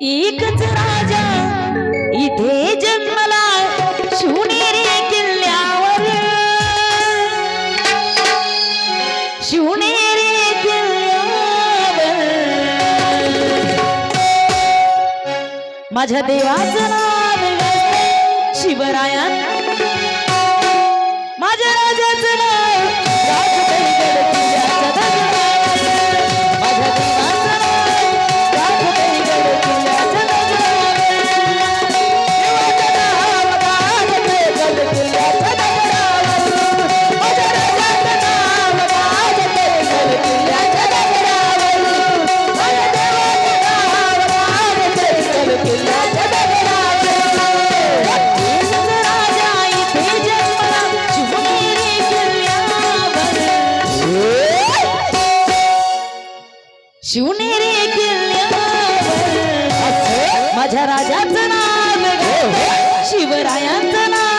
एकच राजा इथे जन्मला शिवनेरी किल्ल्यावर. शिवनेरी किल्ल्यावर. माझ्या देवाचं नाव शिवराया माझ्या राजाचं शिवनेरी किल्ल्यावर माझ्या राजाचं नाव हो, हो. शिवरायांचं नाव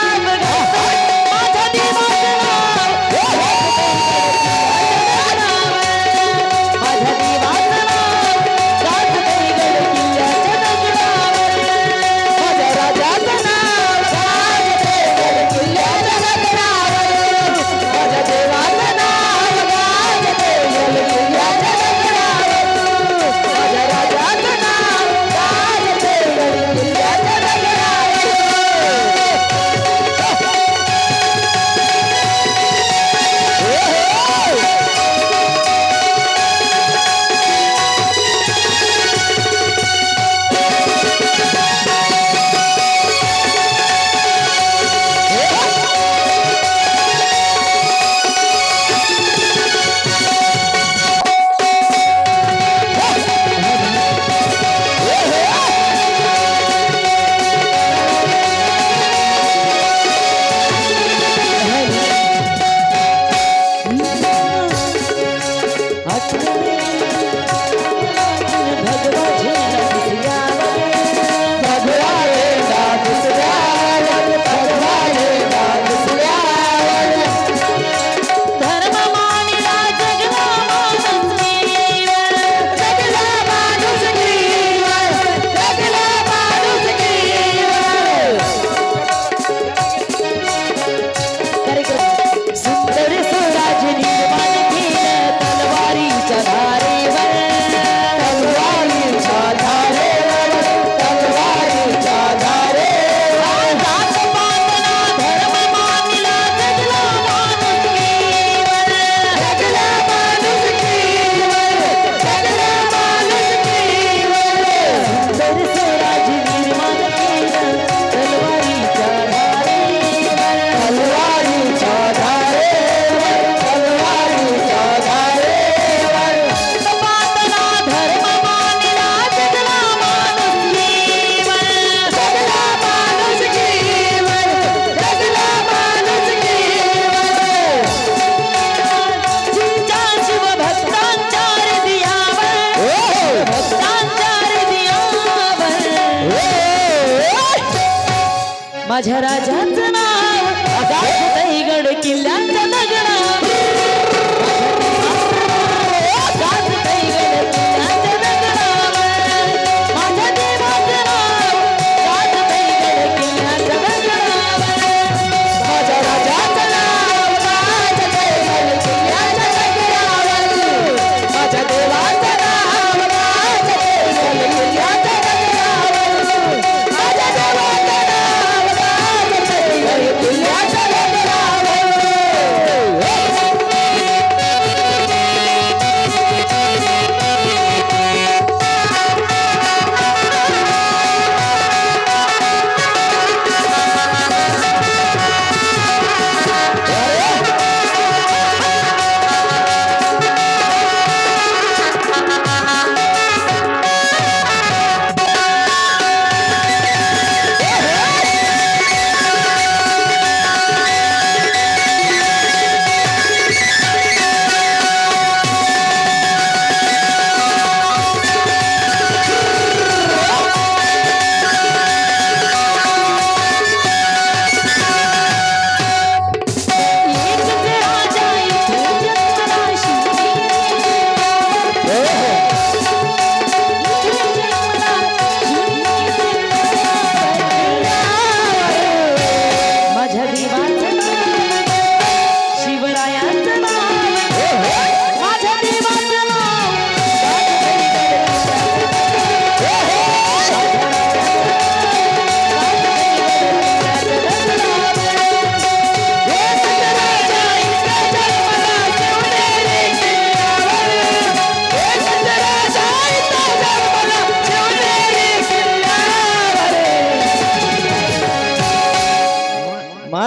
माझ्या राजांचं नाव अगाध किल्ल्यांचं नगर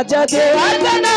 माझ्या देवाचं नाव